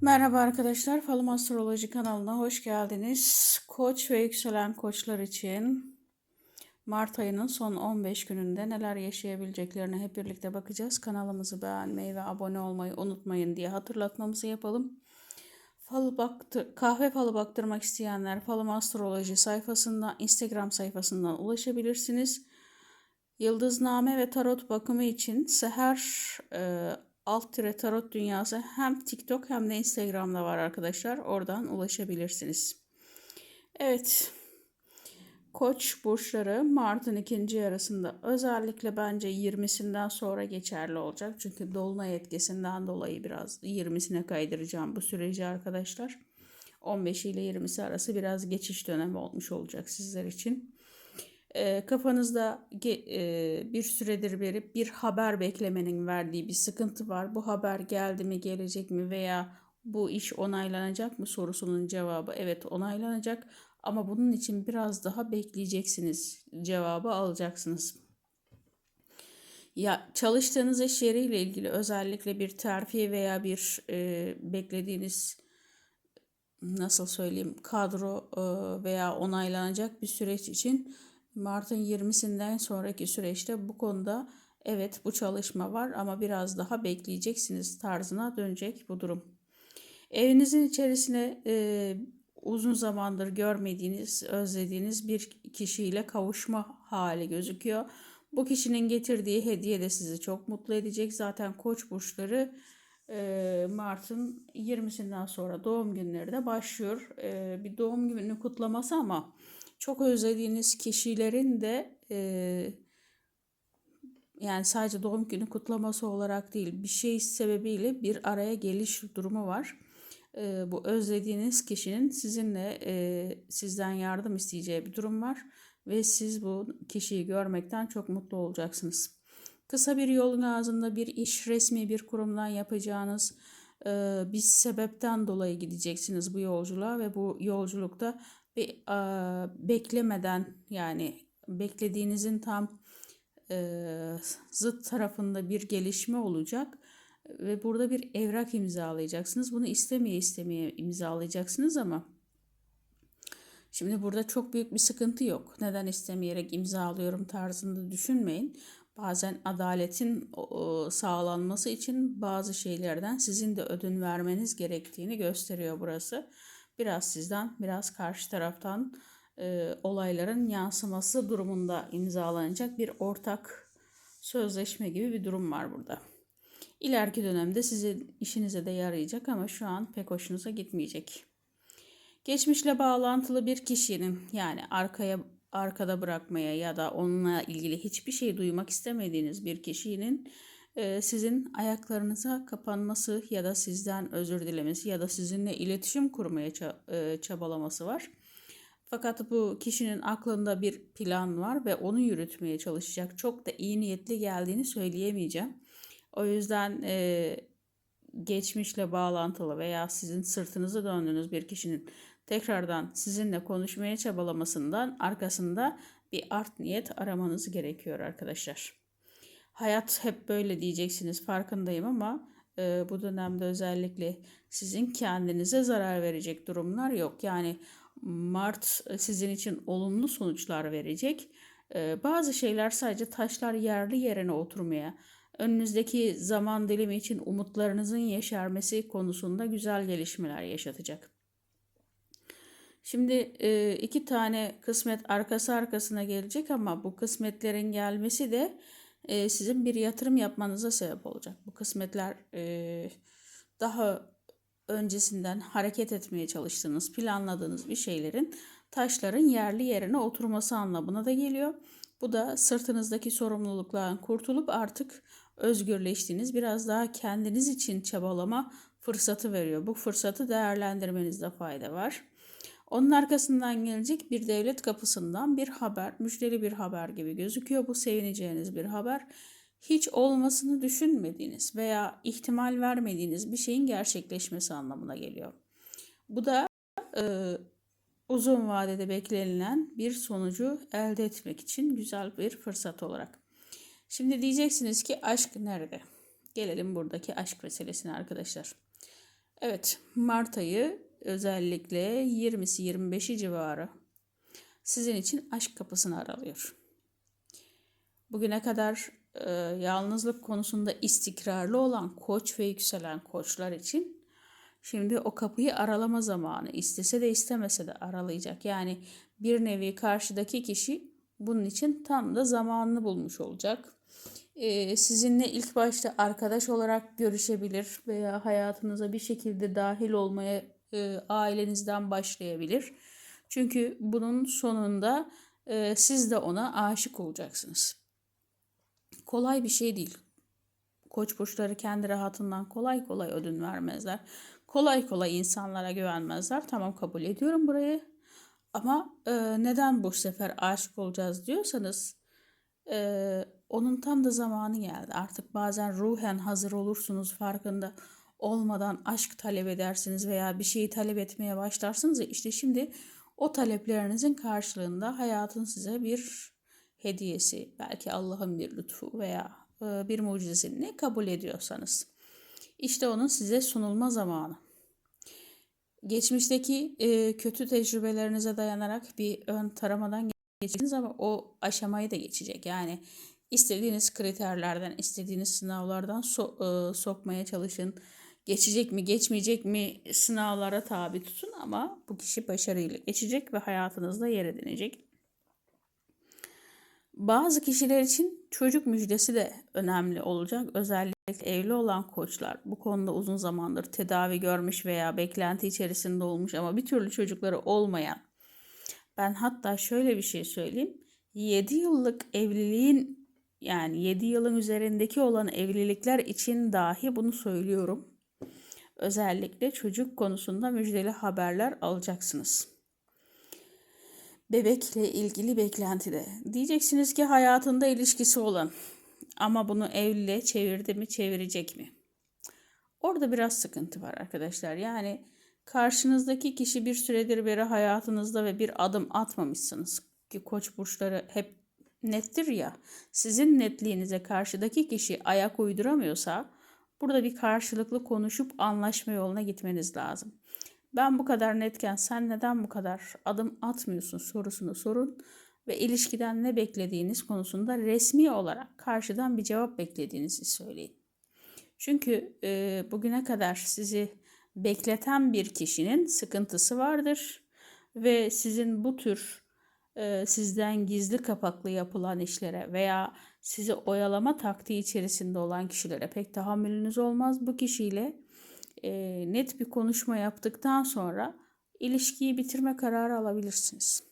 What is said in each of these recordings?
Merhaba arkadaşlar, Falım Astroloji kanalına hoş geldiniz. Koç ve yükselen koçlar için Mart ayının son 15 gününde neler yaşayabileceklerine hep birlikte bakacağız. Kanalımızı beğenmeyi ve abone olmayı unutmayın diye hatırlatmamızı yapalım. Falı baktır, kahve falı baktırmak isteyenler Falım Astroloji sayfasından, Instagram sayfasından ulaşabilirsiniz. Yıldızname ve tarot bakımı için seher e, alt tire tarot dünyası hem TikTok hem de Instagram'da var arkadaşlar. Oradan ulaşabilirsiniz. Evet. Koç burçları Mart'ın ikinci yarısında özellikle bence 20'sinden sonra geçerli olacak. Çünkü dolunay etkisinden dolayı biraz 20'sine kaydıracağım bu süreci arkadaşlar. 15 ile 20'si arası biraz geçiş dönemi olmuş olacak sizler için e, kafanızda e, bir süredir beri bir haber beklemenin verdiği bir sıkıntı var. Bu haber geldi mi, gelecek mi veya bu iş onaylanacak mı sorusunun cevabı evet onaylanacak ama bunun için biraz daha bekleyeceksiniz. Cevabı alacaksınız. Ya çalıştığınız iş yeriyle ilgili özellikle bir terfi veya bir e, beklediğiniz nasıl söyleyeyim kadro e, veya onaylanacak bir süreç için Mart'ın 20'sinden sonraki süreçte bu konuda evet bu çalışma var ama biraz daha bekleyeceksiniz tarzına dönecek bu durum. Evinizin içerisine e, uzun zamandır görmediğiniz, özlediğiniz bir kişiyle kavuşma hali gözüküyor. Bu kişinin getirdiği hediye de sizi çok mutlu edecek. Zaten koç burçları e, Mart'ın 20'sinden sonra doğum günleri de başlıyor. E, bir doğum günü kutlaması ama çok özlediğiniz kişilerin de e, yani sadece doğum günü kutlaması olarak değil bir şey sebebiyle bir araya geliş durumu var. E, bu özlediğiniz kişinin sizinle e, sizden yardım isteyeceği bir durum var ve siz bu kişiyi görmekten çok mutlu olacaksınız. Kısa bir yolun ağzında bir iş resmi bir kurumdan yapacağınız e, bir sebepten dolayı gideceksiniz bu yolculuğa ve bu yolculukta bir e, beklemeden yani beklediğinizin tam e, zıt tarafında bir gelişme olacak ve burada bir evrak imzalayacaksınız. Bunu istemeye istemeye imzalayacaksınız ama şimdi burada çok büyük bir sıkıntı yok. Neden istemeyerek imzalıyorum tarzında düşünmeyin. Bazen adaletin sağlanması için bazı şeylerden sizin de ödün vermeniz gerektiğini gösteriyor burası biraz sizden biraz karşı taraftan e, olayların yansıması durumunda imzalanacak bir ortak sözleşme gibi bir durum var burada. İleriki dönemde sizin işinize de yarayacak ama şu an pek hoşunuza gitmeyecek. Geçmişle bağlantılı bir kişinin yani arkaya arkada bırakmaya ya da onunla ilgili hiçbir şey duymak istemediğiniz bir kişinin sizin ayaklarınıza kapanması ya da sizden özür dilemesi ya da sizinle iletişim kurmaya e, çabalaması var. Fakat bu kişinin aklında bir plan var ve onu yürütmeye çalışacak. Çok da iyi niyetli geldiğini söyleyemeyeceğim. O yüzden e, geçmişle bağlantılı veya sizin sırtınızı döndüğünüz bir kişinin tekrardan sizinle konuşmaya çabalamasından arkasında bir art niyet aramanız gerekiyor arkadaşlar hayat hep böyle diyeceksiniz farkındayım ama e, bu dönemde özellikle sizin kendinize zarar verecek durumlar yok. Yani Mart e, sizin için olumlu sonuçlar verecek. E, bazı şeyler sadece taşlar yerli yerine oturmaya, önünüzdeki zaman dilimi için umutlarınızın yeşermesi konusunda güzel gelişmeler yaşatacak. Şimdi e, iki tane kısmet arkası arkasına gelecek ama bu kısmetlerin gelmesi de e, sizin bir yatırım yapmanıza sebep olacak. Bu kısmetler e, daha öncesinden hareket etmeye çalıştığınız, planladığınız bir şeylerin taşların yerli yerine oturması anlamına da geliyor. Bu da sırtınızdaki sorumluluklardan kurtulup artık özgürleştiğiniz, biraz daha kendiniz için çabalama fırsatı veriyor. Bu fırsatı değerlendirmenizde fayda var. Onun arkasından gelecek bir devlet kapısından bir haber, müjdeli bir haber gibi gözüküyor. Bu sevineceğiniz bir haber. Hiç olmasını düşünmediğiniz veya ihtimal vermediğiniz bir şeyin gerçekleşmesi anlamına geliyor. Bu da e, uzun vadede beklenilen bir sonucu elde etmek için güzel bir fırsat olarak. Şimdi diyeceksiniz ki aşk nerede? Gelelim buradaki aşk meselesine arkadaşlar. Evet, Mart ayı özellikle 20'si 25'i civarı sizin için aşk kapısını aralıyor. Bugüne kadar e, yalnızlık konusunda istikrarlı olan koç ve yükselen koçlar için şimdi o kapıyı aralama zamanı istese de istemese de aralayacak. Yani bir nevi karşıdaki kişi bunun için tam da zamanını bulmuş olacak. E, sizinle ilk başta arkadaş olarak görüşebilir veya hayatınıza bir şekilde dahil olmaya e, ailenizden başlayabilir. Çünkü bunun sonunda e, siz de ona aşık olacaksınız. Kolay bir şey değil. Koç burçları kendi rahatından kolay kolay ödün vermezler. Kolay kolay insanlara güvenmezler. Tamam kabul ediyorum burayı. Ama e, neden bu sefer aşık olacağız diyorsanız e, onun tam da zamanı geldi. Artık bazen ruhen hazır olursunuz farkında olmadan aşk talep edersiniz veya bir şeyi talep etmeye başlarsınız ya işte şimdi o taleplerinizin karşılığında hayatın size bir hediyesi, belki Allah'ın bir lütfu veya e, bir mucizesi ne kabul ediyorsanız. işte onun size sunulma zamanı. Geçmişteki e, kötü tecrübelerinize dayanarak bir ön taramadan geçeceksiniz ama o aşamayı da geçecek. Yani istediğiniz kriterlerden, istediğiniz sınavlardan so e, sokmaya çalışın. Geçecek mi, geçmeyecek mi sınavlara tabi tutun ama bu kişi başarıyla geçecek ve hayatınızda yer edinecek. Bazı kişiler için çocuk müjdesi de önemli olacak. Özellikle evli olan koçlar bu konuda uzun zamandır tedavi görmüş veya beklenti içerisinde olmuş ama bir türlü çocukları olmayan. Ben hatta şöyle bir şey söyleyeyim. 7 yıllık evliliğin yani 7 yılın üzerindeki olan evlilikler için dahi bunu söylüyorum. Özellikle çocuk konusunda müjdeli haberler alacaksınız bebekle ilgili beklentide. Diyeceksiniz ki hayatında ilişkisi olan ama bunu evliliğe çevirdi mi çevirecek mi? Orada biraz sıkıntı var arkadaşlar. Yani karşınızdaki kişi bir süredir beri hayatınızda ve bir adım atmamışsınız. Ki koç burçları hep nettir ya. Sizin netliğinize karşıdaki kişi ayak uyduramıyorsa burada bir karşılıklı konuşup anlaşma yoluna gitmeniz lazım. Ben bu kadar netken sen neden bu kadar adım atmıyorsun sorusunu sorun ve ilişkiden ne beklediğiniz konusunda resmi olarak karşıdan bir cevap beklediğinizi söyleyin. Çünkü e, bugüne kadar sizi bekleten bir kişinin sıkıntısı vardır ve sizin bu tür e, sizden gizli kapaklı yapılan işlere veya sizi oyalama taktiği içerisinde olan kişilere pek tahammülünüz olmaz. Bu kişiyle e, net bir konuşma yaptıktan sonra ilişkiyi bitirme kararı alabilirsiniz.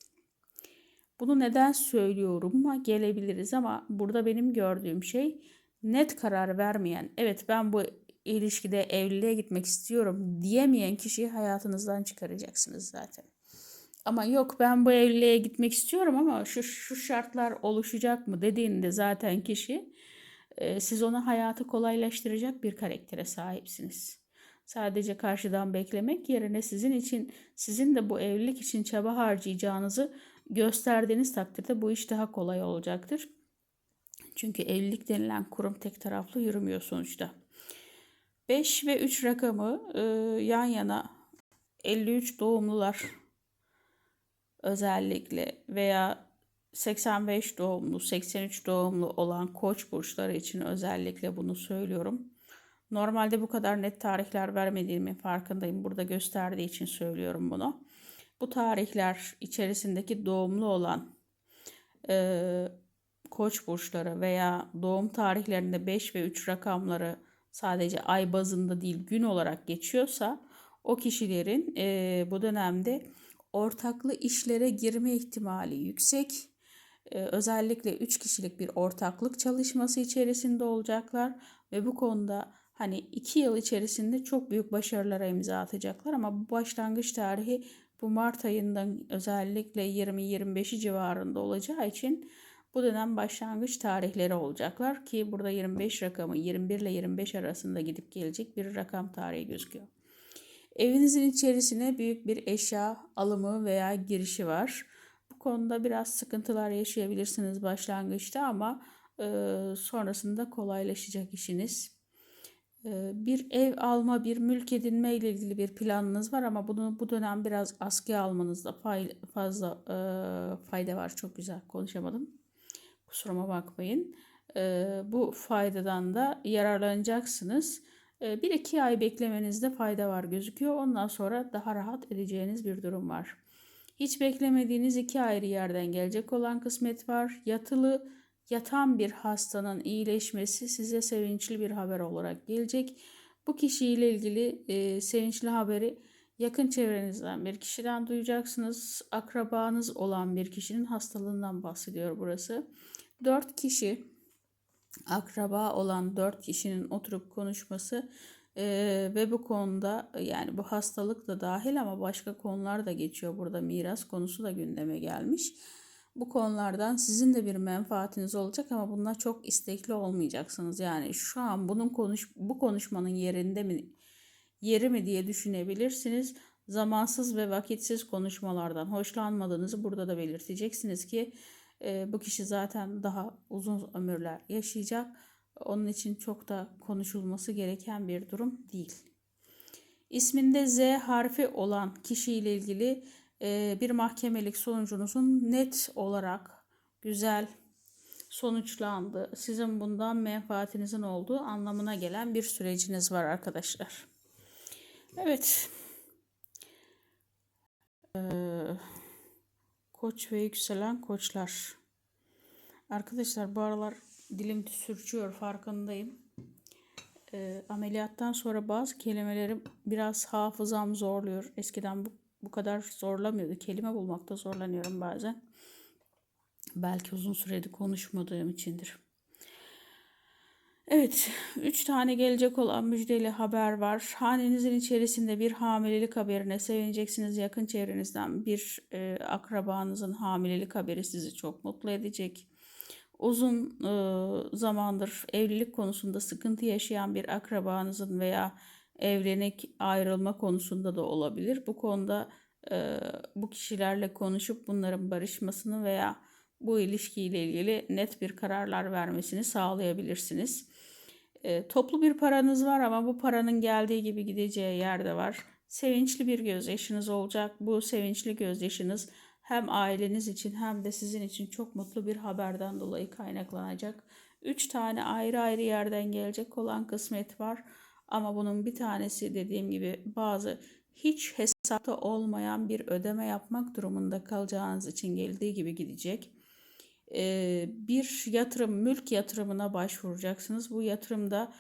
Bunu neden söylüyorum gelebiliriz ama burada benim gördüğüm şey net karar vermeyen, evet ben bu ilişkide evliliğe gitmek istiyorum diyemeyen kişiyi hayatınızdan çıkaracaksınız zaten. Ama yok ben bu evliliğe gitmek istiyorum ama şu, şu şartlar oluşacak mı dediğinde zaten kişi e, siz ona hayatı kolaylaştıracak bir karaktere sahipsiniz. Sadece karşıdan beklemek yerine sizin için sizin de bu evlilik için çaba harcayacağınızı gösterdiğiniz takdirde bu iş daha kolay olacaktır. Çünkü evlilik denilen kurum tek taraflı yürümüyor sonuçta. 5 ve 3 rakamı e, yan yana 53 doğumlular özellikle veya 85 doğumlu, 83 doğumlu olan koç burçları için özellikle bunu söylüyorum. Normalde bu kadar net tarihler vermediğimi farkındayım. Burada gösterdiği için söylüyorum bunu. Bu tarihler içerisindeki doğumlu olan e, koç burçları veya doğum tarihlerinde 5 ve 3 rakamları sadece ay bazında değil gün olarak geçiyorsa o kişilerin e, bu dönemde ortaklı işlere girme ihtimali yüksek. E, özellikle 3 kişilik bir ortaklık çalışması içerisinde olacaklar ve bu konuda hani iki yıl içerisinde çok büyük başarılara imza atacaklar ama bu başlangıç tarihi bu Mart ayından özellikle 20-25'i civarında olacağı için bu dönem başlangıç tarihleri olacaklar ki burada 25 rakamı 21 ile 25 arasında gidip gelecek bir rakam tarihi gözüküyor. Evinizin içerisine büyük bir eşya alımı veya girişi var. Bu konuda biraz sıkıntılar yaşayabilirsiniz başlangıçta ama e, sonrasında kolaylaşacak işiniz. Ee, bir ev alma, bir mülk edinme ile ilgili bir planınız var ama bunu bu dönem biraz askıya almanızda fay, fazla e, fayda var. Çok güzel konuşamadım. Kusuruma bakmayın. E, bu faydadan da yararlanacaksınız. E, bir iki ay beklemenizde fayda var gözüküyor. Ondan sonra daha rahat edeceğiniz bir durum var. Hiç beklemediğiniz iki ayrı yerden gelecek olan kısmet var. Yatılı yatan bir hastanın iyileşmesi size sevinçli bir haber olarak gelecek. Bu kişiyle ilgili e, sevinçli haberi yakın çevrenizden bir kişiden duyacaksınız. Akrabanız olan bir kişinin hastalığından bahsediyor burası. Dört kişi akraba olan dört kişinin oturup konuşması e, ve bu konuda yani bu hastalık da dahil ama başka konular da geçiyor burada miras konusu da gündeme gelmiş. Bu konulardan sizin de bir menfaatiniz olacak ama bunlar çok istekli olmayacaksınız. Yani şu an bunun konuş bu konuşmanın yerinde mi yeri mi diye düşünebilirsiniz. Zamansız ve vakitsiz konuşmalardan hoşlanmadığınızı burada da belirteceksiniz ki bu kişi zaten daha uzun ömürler yaşayacak. Onun için çok da konuşulması gereken bir durum değil. İsminde Z harfi olan kişiyle ilgili bir mahkemelik sonucunuzun net olarak güzel sonuçlandı. Sizin bundan menfaatinizin olduğu anlamına gelen bir süreciniz var arkadaşlar. Evet. Ee, koç ve yükselen koçlar. Arkadaşlar bu aralar dilim sürçüyor farkındayım. E, ameliyattan sonra bazı kelimelerim biraz hafızam zorluyor. Eskiden bu, bu kadar zorlamıyordu. Kelime bulmakta zorlanıyorum bazen. Belki uzun süredir konuşmadığım içindir. Evet, üç tane gelecek olan müjdeli haber var. Hanenizin içerisinde bir hamilelik haberine sevineceksiniz. Yakın çevrenizden bir e, akrabanızın hamilelik haberi sizi çok mutlu edecek uzun e, zamandır evlilik konusunda sıkıntı yaşayan bir akrabanızın veya evlenek ayrılma konusunda da olabilir. Bu konuda e, bu kişilerle konuşup bunların barışmasını veya bu ilişkiyle ilgili net bir kararlar vermesini sağlayabilirsiniz. E, toplu bir paranız var ama bu paranın geldiği gibi gideceği yerde var. Sevinçli bir gözyaşınız olacak. Bu sevinçli gözyaşınız hem aileniz için hem de sizin için çok mutlu bir haberden dolayı kaynaklanacak. Üç tane ayrı ayrı yerden gelecek olan kısmet var. Ama bunun bir tanesi dediğim gibi bazı hiç hesapta olmayan bir ödeme yapmak durumunda kalacağınız için geldiği gibi gidecek. Bir yatırım, mülk yatırımına başvuracaksınız. Bu yatırımda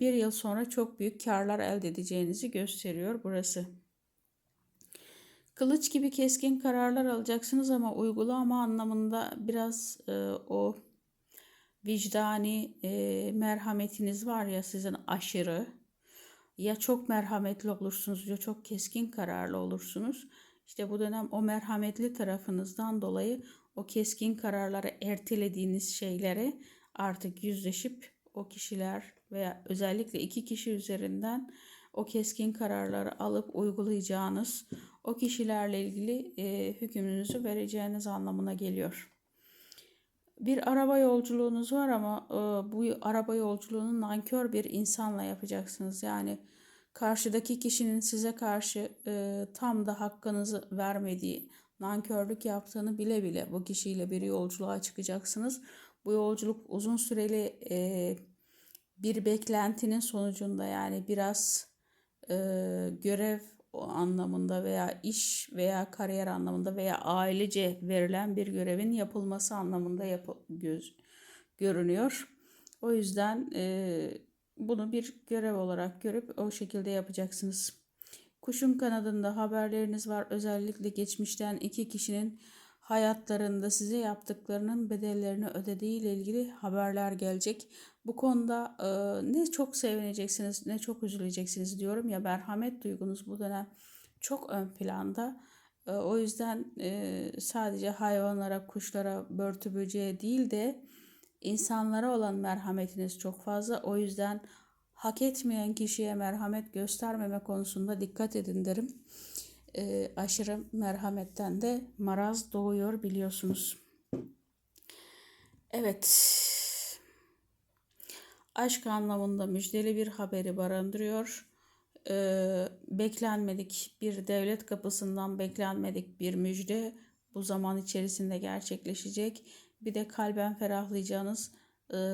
bir yıl sonra çok büyük karlar elde edeceğinizi gösteriyor burası. Kılıç gibi keskin kararlar alacaksınız ama uygulama anlamında biraz o vicdani merhametiniz var ya sizin aşırı. Ya çok merhametli olursunuz ya çok keskin kararlı olursunuz. İşte bu dönem o merhametli tarafınızdan dolayı o keskin kararları ertelediğiniz şeylere artık yüzleşip o kişiler veya özellikle iki kişi üzerinden o keskin kararları alıp uygulayacağınız o kişilerle ilgili e, hükmünüzü vereceğiniz anlamına geliyor. Bir araba yolculuğunuz var ama e, bu araba yolculuğunu nankör bir insanla yapacaksınız. Yani karşıdaki kişinin size karşı e, tam da hakkınızı vermediği, nankörlük yaptığını bile bile bu kişiyle bir yolculuğa çıkacaksınız. Bu yolculuk uzun süreli e, bir beklentinin sonucunda yani biraz e, görev anlamında veya iş veya kariyer anlamında veya ailece verilen bir görevin yapılması anlamında yap göz görünüyor. O yüzden e, bunu bir görev olarak görüp o şekilde yapacaksınız. Kuşun kanadında haberleriniz var. Özellikle geçmişten iki kişinin hayatlarında size yaptıklarının bedellerini ödediği ile ilgili haberler gelecek. Bu konuda e, ne çok sevineceksiniz ne çok üzüleceksiniz diyorum ya merhamet duygunuz bu dönem çok ön planda. E, o yüzden e, sadece hayvanlara, kuşlara, börtü böceğe değil de insanlara olan merhametiniz çok fazla. O yüzden hak etmeyen kişiye merhamet göstermeme konusunda dikkat edin derim. E, aşırı merhametten de maraz doğuyor biliyorsunuz. Evet. aşk anlamında müjdeli bir haberi barındırıyor. Ee, beklenmedik bir devlet kapısından beklenmedik bir müjde bu zaman içerisinde gerçekleşecek. Bir de kalben ferahlayacağınız,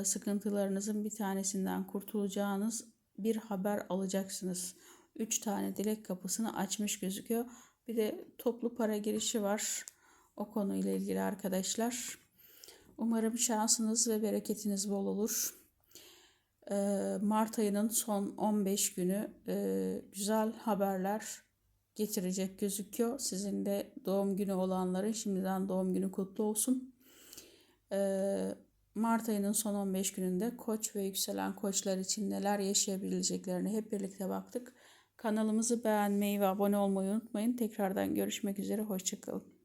sıkıntılarınızın bir tanesinden kurtulacağınız bir haber alacaksınız. Üç tane dilek kapısını açmış gözüküyor. Bir de toplu para girişi var. O konuyla ilgili arkadaşlar. Umarım şansınız ve bereketiniz bol olur. Ee, Mart ayının son 15 günü e, güzel haberler getirecek gözüküyor. Sizin de doğum günü olanların şimdiden doğum günü kutlu olsun. Mart ayının son 15 gününde koç ve yükselen koçlar için neler yaşayabileceklerini hep birlikte baktık. Kanalımızı beğenmeyi ve abone olmayı unutmayın. Tekrardan görüşmek üzere. Hoşçakalın.